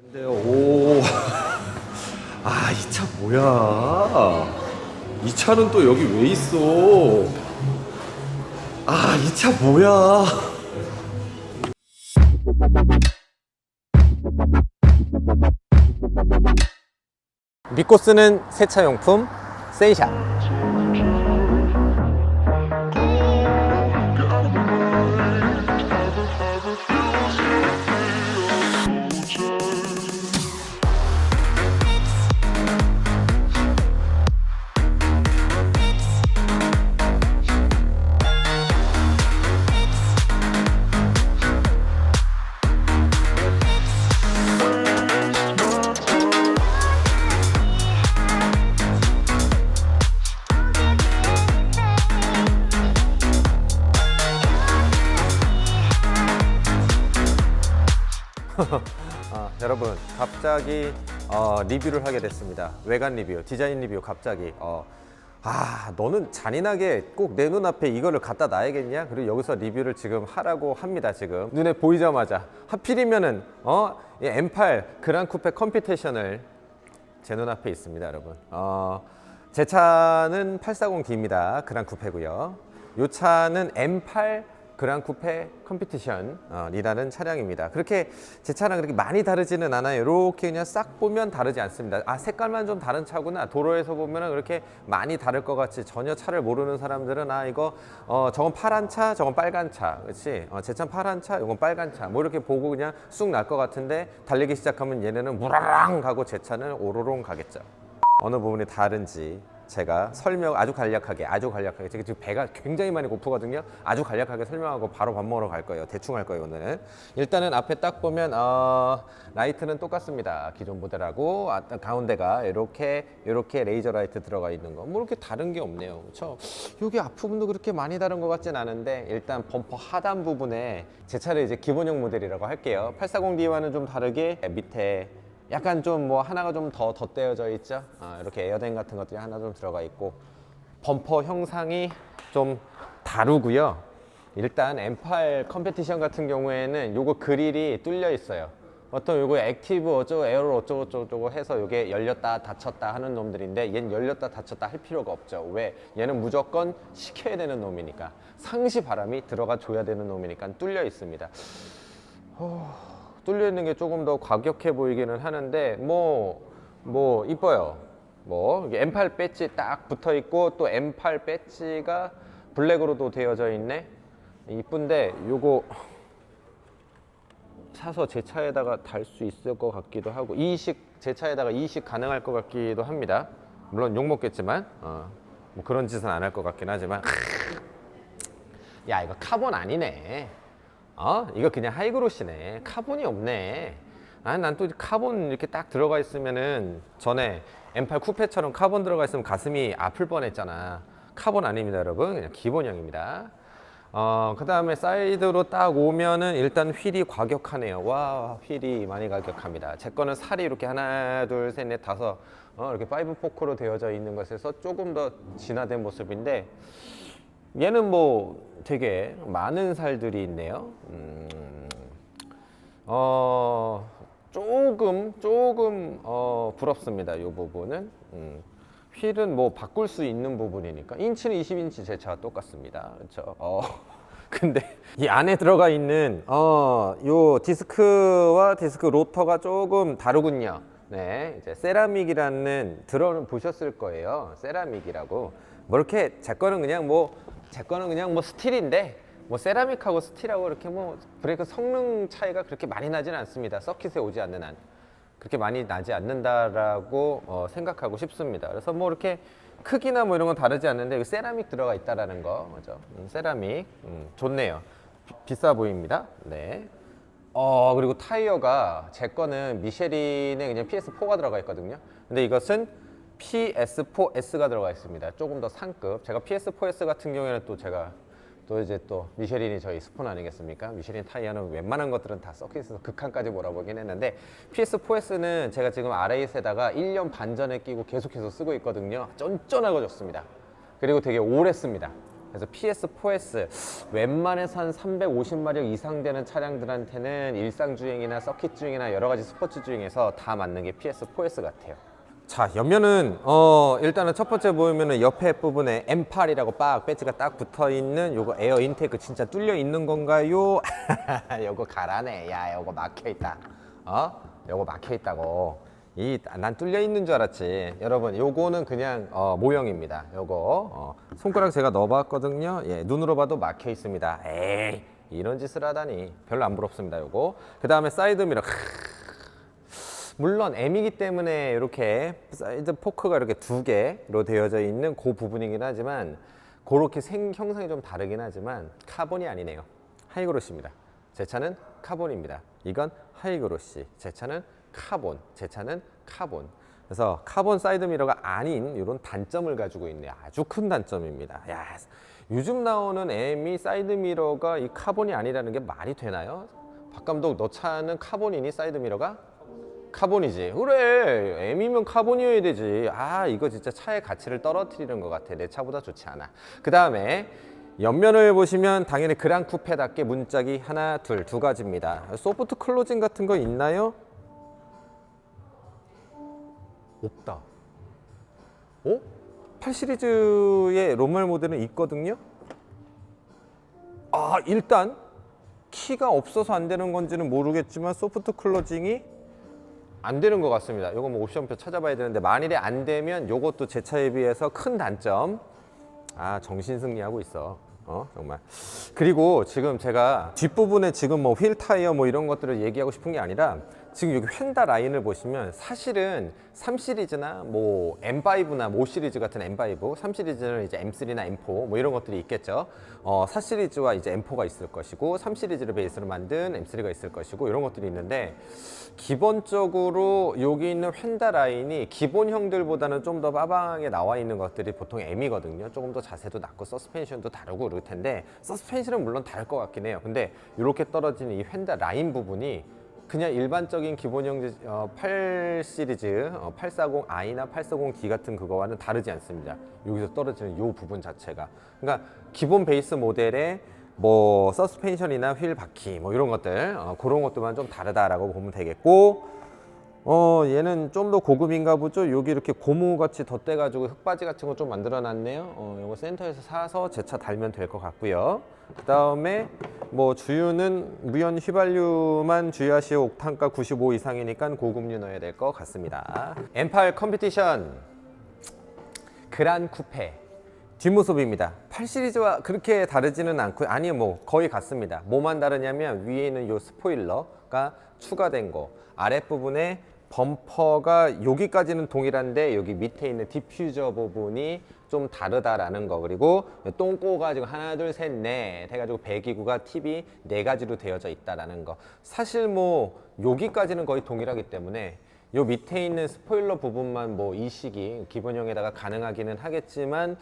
근데 오. 아, 이 차 뭐야? 이 차는 또 여기 왜 있어? 아, 이 차 뭐야? 믿고 쓰는 세차용품 세이샤 아, 여러분 갑자기 어, 리뷰를 하게 됐습니다 외관 리뷰 디자인 리뷰 갑자기 어, 아 너는 잔인하게 꼭 내 눈앞에 이거를 갖다 놔야겠냐 그리고 여기서 리뷰를 지금 하라고 합니다 지금 눈에 보이자마자 하필이면은 어, 이 M8 그란 쿠페 컴피테이션을 제 눈앞에 있습니다, 여러분. 어, 제 차는 840D입니다. 그랑 쿠페고요. 이 차는 M8 그랑 쿠페 컴피티션이라는 차량입니다. 그렇게 제 차랑 그렇게 많이 다르지는 않아요. 이렇게 그냥 싹 보면 다르지 않습니다. 아 색깔만 좀 다른 차구나. 도로에서 보면은 그렇게 많이 다를 것 같이 전혀 차를 모르는 사람들은 아 이거 어 저건 파란 차, 저건 빨간 차, 그렇지? 어, 제 차는 파란 차, 이건 빨간 차. 뭐 이렇게 보고 그냥 쑥 날 것 같은데 달리기 시작하면 얘네는 무라랑 가고 제 차는 오로롱 가겠죠. 어느 부분이 다른지 제가 설명 아주 간략하게 아주 간략하게. 제가 지금 배가 굉장히 많이 고프거든요. 아주 간략하게 설명하고 바로 밥 먹으러 갈 거예요. 대충 할 거예요 오늘은. 일단은 앞에 딱 보면 어, 라이트는 똑같습니다. 기존 모델하고 아, 가운데가 이렇게 이렇게 레이저 라이트 들어가 있는 거 뭐 이렇게 다른 게 없네요. 그렇죠 여기 앞부분도 그렇게 많이 다른 것 같진 않은데 일단 범퍼 하단 부분에 제 차를 이제 기본형 모델이라고 할게요. 840D와는 좀 다르게 밑에 약간 좀 뭐 하나가 좀 더 덧대어져 있죠. 아, 이렇게 에어댕 같은 것들이 하나 좀 들어가 있고 범퍼 형상이 좀 다르고요. 일단 M8 컴페티션 같은 경우에는 요거 그릴이 뚫려 있어요. 어떤 요거 액티브 어쩌고 에어로 어쩌고 저쩌고 해서 요게 열렸다 닫혔다 하는 놈들인데 얘는 열렸다 닫혔다 할 필요가 없죠. 왜? 얘는 무조건 식혀야 되는 놈이니까 상시 바람이 들어가 줘야 되는 놈이니까 뚫려 있습니다. 뚫려 있는 게 조금 더 과격해 보이기는 하는데 뭐뭐 이뻐요. 뭐 이게 M8 배지 딱 붙어 있고 또 M8 배지가 블랙으로도 되어져 있네. 이쁜데 요거 사서 제 차에다가 달 수 있을 것 같기도 하고 이식 제 차에다가 이식 가능할 것 같기도 합니다. 물론 욕 먹겠지만 어, 뭐 그런 짓은 안 할 것 같긴 하지만 야 이거 카본 아니네. 어? 이거 그냥 하이그로시네. 카본이 없네. 아, 난 또 카본 이렇게 딱 들어가 있으면은 전에 M8 쿠페처럼 카본 들어가 있으면 가슴이 아플 뻔했잖아. 카본 아닙니다, 여러분. 그냥 기본형입니다. 어, 그 다음에 사이드로 딱 오면은 일단 휠이 과격하네요. 와, 휠이 많이 과격합니다. 제 거는 살이 이렇게 하나, 둘, 셋, 넷, 다섯, 어, 이렇게 파이브 포크로 되어져 있는 것에서 조금 더 진화된 모습인데, 얘는 뭐 되게 많은 살들이 있네요. 음, 어, 조금, 조금, 어, 부럽습니다. 이 부분은. 음, 휠은 뭐 바꿀 수 있는 부분이니까. 인치는 20인치 제 차와 똑같습니다. 그렇죠. 어. 근데 이 안에 들어가 있는 어, 요 디스크와 디스크 로터가 조금 다르군요. 네, 이제 세라믹이라는 들어는 보셨을 거예요. 세라믹이라고. 뭐 이렇게 제 거는 그냥 뭐 제 거는 그냥 뭐 스틸인데 뭐 세라믹하고 스틸하고 이렇게 뭐 브레이크 성능 차이가 그렇게 많이 나지는 않습니다. 서킷에 오지 않는 한. 그렇게 많이 나지 않는다라고 어, 생각하고 싶습니다. 그래서 뭐 이렇게 크기나 뭐 이런 건 다르지 않는데 세라믹 들어가 있다라는 거, 그죠? 음, 세라믹 음, 좋네요. 비, 싸 보입니다. 네. 어 그리고 타이어가 제 거는 미쉐린에 그냥 PS4가 들어가 있거든요. 근데 이것은 PS4S가 들어가 있습니다. 조금 더 상급. 제가 PS4S 같은 경우에는 또 제가 또 이제 또 미쉐린이 저희 스폰 아니겠습니까? 미쉐린 타이어는 웬만한 것들은 다 서킷에서 극한까지 몰아보긴 했는데 PS4S는 제가 지금 RA에다가 1년 반 전에 끼고 계속해서 쓰고 있거든요. 쫀쫀하고 좋습니다. 그리고 되게 오래 씁니다. 그래서 PS4S 웬만해서 한 350마력 이상 되는 차량들한테는 일상 주행이나 서킷 주행이나 여러 가지 스포츠 주행에서 다 맞는 게 PS4S 같아요. 자 옆면은 어 일단은 첫 번째 보면은 옆에 부분에 M8이라고 빡 배지가 딱 붙어 있는 요거 에어 인테이크 진짜 뚫려 있는 건가요? 요거 가라네. 야 요거 막혀 있다. 어? 요거 막혀 있다고. 이 난 뚫려 있는 줄 알았지. 여러분 요거는 그냥 어, 모형입니다. 요거 어, 손가락 제가 넣어봤거든요. 예 눈으로 봐도 막혀 있습니다. 에이 이런 짓을 하다니 별로 안 부럽습니다. 요거 그 다음에 사이드 미러. 물론 M이기 때문에 이렇게 사이드 포크가 이렇게 두 개로 되어져 있는 그 부분이긴 하지만 그렇게 생 형상이 좀 다르긴 하지만 카본이 아니네요. 하이그로시입니다. 제 차는 카본입니다. 이건 하이그로시. 제 차는 카본. 제 차는 카본. 그래서 카본 사이드 미러가 아닌 이런 단점을 가지고 있네. 아주 큰 단점입니다. 야, 요즘 나오는 M이 사이드 미러가 이 카본이 아니라는 게 말이 되나요? 박 감독 너 차는 카본이니 사이드 미러가? 카본이지. 그래. M이면 카본이어야 되지. 아, 이거 진짜 차의 가치를 떨어뜨리는 것 같아. 내 차보다 좋지 않아. 그 다음에 옆면을 보시면 당연히 그랑 쿠페답게 문짝이 하나, 둘, 두 가지입니다. 소프트 클로징 같은 거 있나요? 없다. 어? 8 시리즈의 로멀 모델은 있거든요. 아, 일단 키가 없어서 안 되는 건지는 모르겠지만 소프트 클로징이 안 되는 것 같습니다. 이거 뭐 옵션표 찾아봐야 되는데 만일에 안 되면 이것도 제 차에 비해서 큰 단점. 아 정신 승리하고 있어. 어 정말. 그리고 지금 제가 뒷부분에 지금 뭐 휠 타이어 뭐 이런 것들을 얘기하고 싶은 게 아니라 지금 여기 휀다 라인을 보시면 사실은 3 시리즈나 뭐 M5나 5 시리즈 같은 M5, 3 시리즈는 이제 M3나 M4 뭐 이런 것들이 있겠죠. 어, 4 시리즈와 이제 M4가 있을 것이고 3 시리즈를 베이스로 만든 M3가 있을 것이고 이런 것들이 있는데 기본적으로 여기 있는 휀다 라인이 기본형들보다는 좀 더 빠방하게 나와 있는 것들이 보통 M이거든요. 조금 더 자세도 낮고 서스펜션도 다르고 그럴 텐데 서스펜션은 물론 다를 것 같긴 해요. 근데 이렇게 떨어지는 이 휀다 라인 부분이 그냥 일반적인 기본형 어, 8 시리즈 어, 840i나 840D 같은 그거와는 다르지 않습니다. 여기서 떨어지는 이 부분 자체가 그러니까 기본 베이스 모델의 뭐 서스펜션이나 휠 바퀴 뭐 이런 것들 어, 그런 것들만 좀 다르다라고 보면 되겠고 어 얘는 좀 더 고급인가 보죠. 여기 이렇게 고무 같이 덧대 가지고 흙바지 같은 거 좀 만들어 놨네요. 어 이거 센터에서 사서 제 차 달면 될 것 같고요. 그 다음에 뭐 주유는 무연 휘발유만 주유하시오 옥탄가 95 이상이니까 고급유 넣어야 될 것 같습니다. M8 컴피티션 그란 쿠페 뒷모습입니다. 8 시리즈와 그렇게 다르지는 않고 아니 뭐 거의 같습니다. 뭐만 다르냐면 위에 있는 요 스포일러가 추가된 거 아랫부분에 범퍼가 여기까지는 동일한데 여기 밑에 있는 디퓨저 부분이 좀 다르다라는 거. 그리고 똥꼬 가지고 하나 둘 셋 넷 해가지고 배기구가 팁이 네 가지로 되어져 있다라는 거. 사실 뭐 여기까지는 거의 동일하기 때문에 요 밑에 있는 스포일러 부분만 뭐 이식이 기본형에다가 가능하기는 하겠지만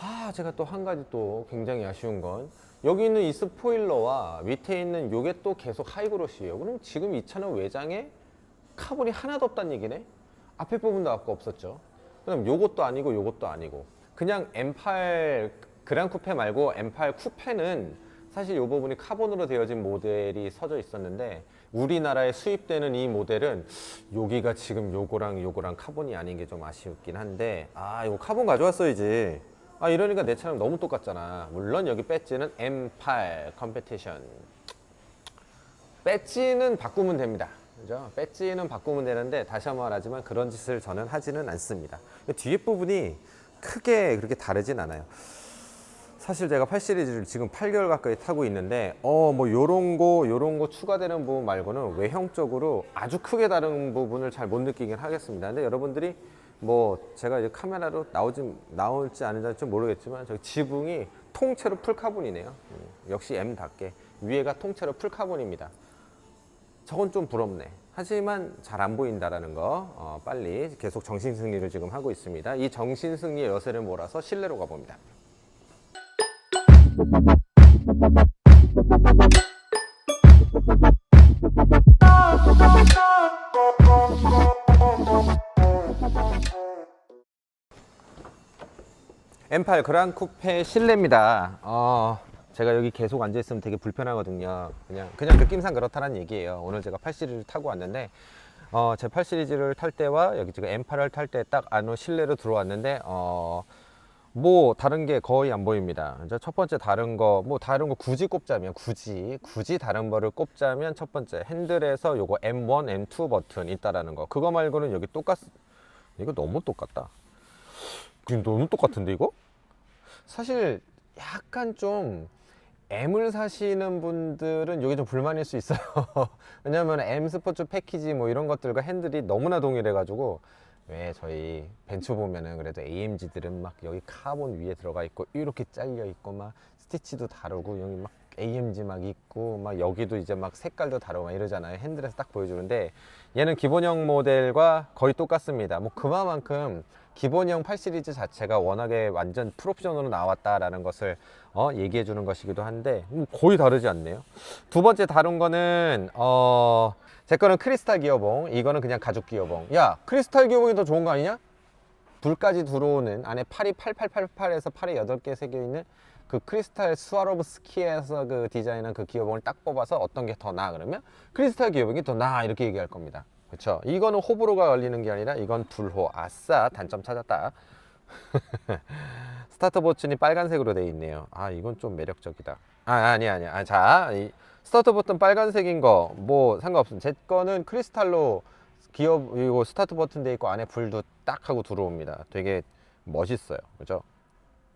아 제가 또 한 가지 또 굉장히 아쉬운 건 여기 있는 이 스포일러와 밑에 있는 요게 또 계속 하이그로시예요. 그럼 지금 이 차는 외장에 카본이 하나도 없다는 얘기네? 앞에 부분도 아까 없었죠. 그럼 요것도 아니고 요것도 아니고. 그냥 M8 그랑 쿠페 말고 M8 쿠페는 사실 이 부분이 카본으로 되어진 모델이 서져 있었는데 우리나라에 수입되는 이 모델은 여기가 지금 요거랑 요거랑 카본이 아닌 게 좀 아쉽긴 한데 아 이거 카본 가져왔어야지 아 이러니까 내 차랑 너무 똑같잖아. 물론 여기 배지는 M8 컴페티션 배지는 바꾸면 됩니다 그죠? 배지는 바꾸면 되는데 다시 한 번 말하지만 그런 짓을 저는 하지는 않습니다 뒤에 부분이 크게 그렇게 다르진 않아요 사실 제가 8 시리즈를 지금 8개월 가까이 타고 있는데 어뭐 요런 거 요런 거 추가되는 부분 말고는 외형적으로 아주 크게 다른 부분을 잘 못 느끼긴 하겠습니다. 근데 여러분들이 뭐 제가 이제 카메라로 나오지 나올지 아닌지 모르겠지만 저 지붕이 통째로 풀카본이네요. 음, 역시 M답게 위에가 통째로 풀카본입니다. 저건 좀 부럽네. 하지만 잘 안 보인다라는 거 어, 빨리 계속 정신 승리를 지금 하고 있습니다. 이 정신 승리의 여세를 몰아서 실내로 가봅니다. M8 그랑 쿠페 실내입니다. 어, 제가 여기 계속 앉아 있으면 되게 불편하거든요. 그냥 그냥 느낌상 그렇다는 얘기예요. 오늘 제가 8 시리즈를 타고 왔는데 어, 제 8 시리즈를 탈 때와 여기 지금 M8을 탈 때 딱 안으로 실내로 들어왔는데 어, 뭐 다른 게 거의 안 보입니다. 첫 번째 다른 거 뭐 다른 거 굳이 꼽자면 굳이 굳이 다른 거를 꼽자면 첫 번째 핸들에서 요거 M1, M2 버튼 있다라는 거. 그거 말고는 여기 똑같 이거 너무 똑같다. 너무 똑같은데 이거? 사실 약간 좀 M을 사시는 분들은 여기 좀 불만일 수 있어요. 왜냐면 M 스포츠 패키지 뭐 이런 것들과 핸들이 너무나 동일해 가지고 왜 저희 벤츠 보면은 그래도 AMG들은 막 여기 카본 위에 들어가 있고 이렇게 잘려 있고 막 스티치도 다르고 여기 막 AMG 막 있고 막 여기도 이제 막 색깔도 다르고 막 이러잖아요. 핸들에서 딱 보여주는데 얘는 기본형 모델과 거의 똑같습니다. 뭐 그만큼 기본형 8 시리즈 자체가 워낙에 완전 풀옵션으로 나왔다라는 것을 어, 얘기해 주는 것이기도 한데 음, 거의 다르지 않네요. 두 번째 다른 거는 어, 제 거는 크리스탈 기어봉, 이거는 그냥 가죽 기어봉. 야, 크리스탈 기어봉이 더 좋은 거 아니냐? 불까지 들어오는 안에 팔이 8888에서 팔이 8개 새겨 있는 그 크리스탈 스와로브스키에서 그 디자인한 그 기어봉을 딱 뽑아서 어떤 게 더 나아 그러면 크리스탈 기어봉이 더 나아 이렇게 얘기할 겁니다. 그렇죠? 이거는 호불호가 걸리는 게 아니라 이건 불호. 아싸 단점 찾았다. 스타트 버튼이 빨간색으로 돼 있네요. 아 이건 좀 매력적이다. 아 아니 아니. 아, 자 이, 스타트 버튼 빨간색인 거 뭐 상관없습니다. 제 거는 크리스탈로 기어 이거 스타트 버튼 돼 있고 안에 불도 딱 하고 들어옵니다. 되게 멋있어요. 그죠?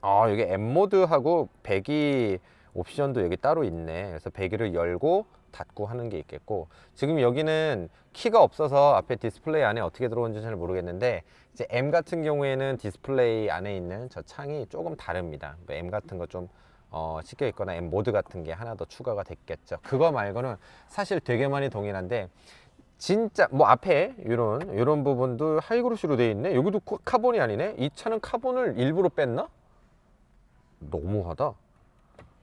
아 여기 M 모드하고 배기 옵션도 여기 따로 있네. 그래서 배기를 열고 닫고 하는 게 있겠고 지금 여기는 키가 없어서 앞에 디스플레이 안에 어떻게 들어오는지 잘 모르겠는데 이제 M 같은 경우에는 디스플레이 안에 있는 저 창이 조금 다릅니다. 뭐 M 같은 거좀 어, 씻겨 있거나 M 모드 같은 게 하나 더 추가가 됐겠죠. 그거 말고는 사실 되게 많이 동일한데 진짜 뭐 앞에 이런 이런 부분도 하이그로시로 돼 있네. 여기도 카- 카본이 아니네. 이 차는 카본을 일부러 뺐나? 너무하다.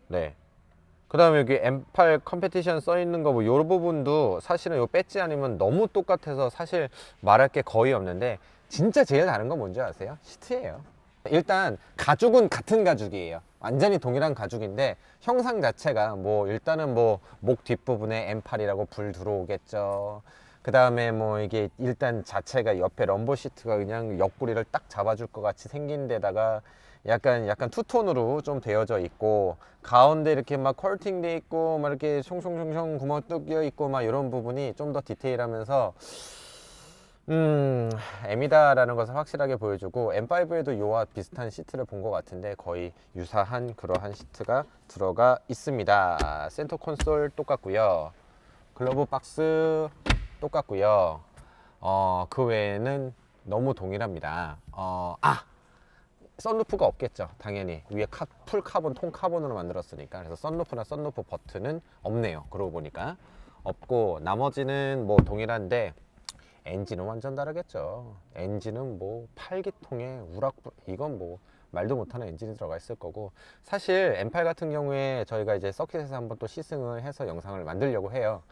네. 그 다음에 여기 M8 컴페티션 써 있는 거 뭐 요 부분도 사실은 요 배지 아니면 너무 똑같아서 사실 말할 게 거의 없는데 진짜 제일 다른 건 뭔지 아세요? 시트예요. 일단 가죽은 같은 가죽이에요. 완전히 동일한 가죽인데 형상 자체가 뭐 일단은 뭐 목 뒷부분에 M8이라고 불 들어오겠죠. 그 다음에 뭐 이게 일단 자체가 옆에 럼버 시트가 그냥 옆구리를 딱 잡아줄 것 같이 생긴 데다가 약간 약간 투톤으로 좀 되어져 있고 가운데 이렇게 막 컬팅 돼 있고 막 이렇게 송송송송 구멍 뚫겨 있고 막 이런 부분이 좀 더 디테일하면서 음 M이다라는 것을 확실하게 보여주고 M5에도 요와 비슷한 시트를 본 것 같은데 거의 유사한 그러한 시트가 들어가 있습니다. 센터 콘솔 똑같고요. 글러브 박스 똑같고요. 어 그 외에는 너무 동일합니다. 어 아 썬루프가 없겠죠 당연히. 위에 카, 풀 카본 통 카본으로 만들었으니까. 그래서 썬루프나 썬루프 버튼은 없네요 그러고 보니까. 없고 나머지는 뭐 동일한데 엔진은 완전 다르겠죠. 엔진은 뭐 8기통에 우락 이건 뭐 말도 못하는 엔진이 들어가 있을 거고. 사실 M8 같은 경우에 저희가 이제 서킷에서 한번 또 시승을 해서 영상을 만들려고 해요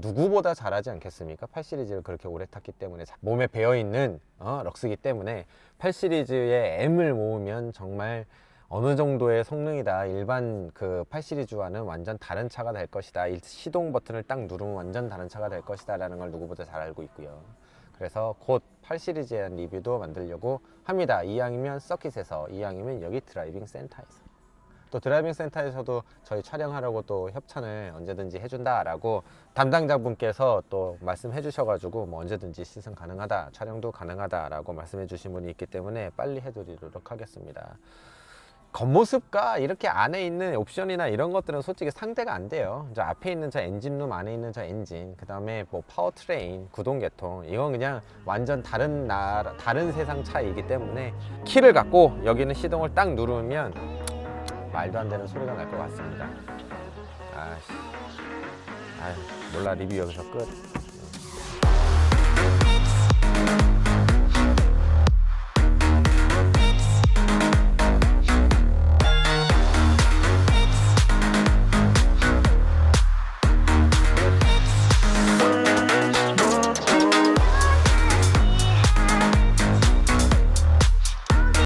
누구보다 잘하지 않겠습니까? 8 시리즈를 그렇게 오래 탔기 때문에 자- 몸에 배어 있는 어, 럭스기 때문에 8 시리즈의 M을 모으면 정말 어느 정도의 성능이다. 일반 그 8 시리즈와는 완전 다른 차가 될 것이다. 이 시동 버튼을 딱 누르면 완전 다른 차가 될 것이다 라는 걸 누구보다 잘 알고 있고요. 그래서 곧 8 시리즈에 대한 리뷰도 만들려고 합니다. 이왕이면 서킷에서, 이왕이면 여기 드라이빙 센터에서. 또 드라이빙 센터에서도 저희 촬영하려고 또 협찬을 언제든지 해준다라고 담당자분께서 또 말씀해 주셔가지고 뭐 언제든지 시승 가능하다 촬영도 가능하다라고 말씀해 주신 분이 있기 때문에 빨리 해드리도록 하겠습니다. 겉모습과 이렇게 안에 있는 옵션이나 이런 것들은 솔직히 상대가 안 돼요. 저 앞에 있는 저 엔진룸 안에 있는 저 엔진 그 다음에 뭐 파워트레인 구동계통 이건 그냥 완전 다른 나라 다른 세상 차이기 때문에 키를 갖고 여기는 시동을 딱 누르면 말도 안 되는 소리가 날 것 같습니다. 아씨, 아유 몰라 리뷰 여기서 끝.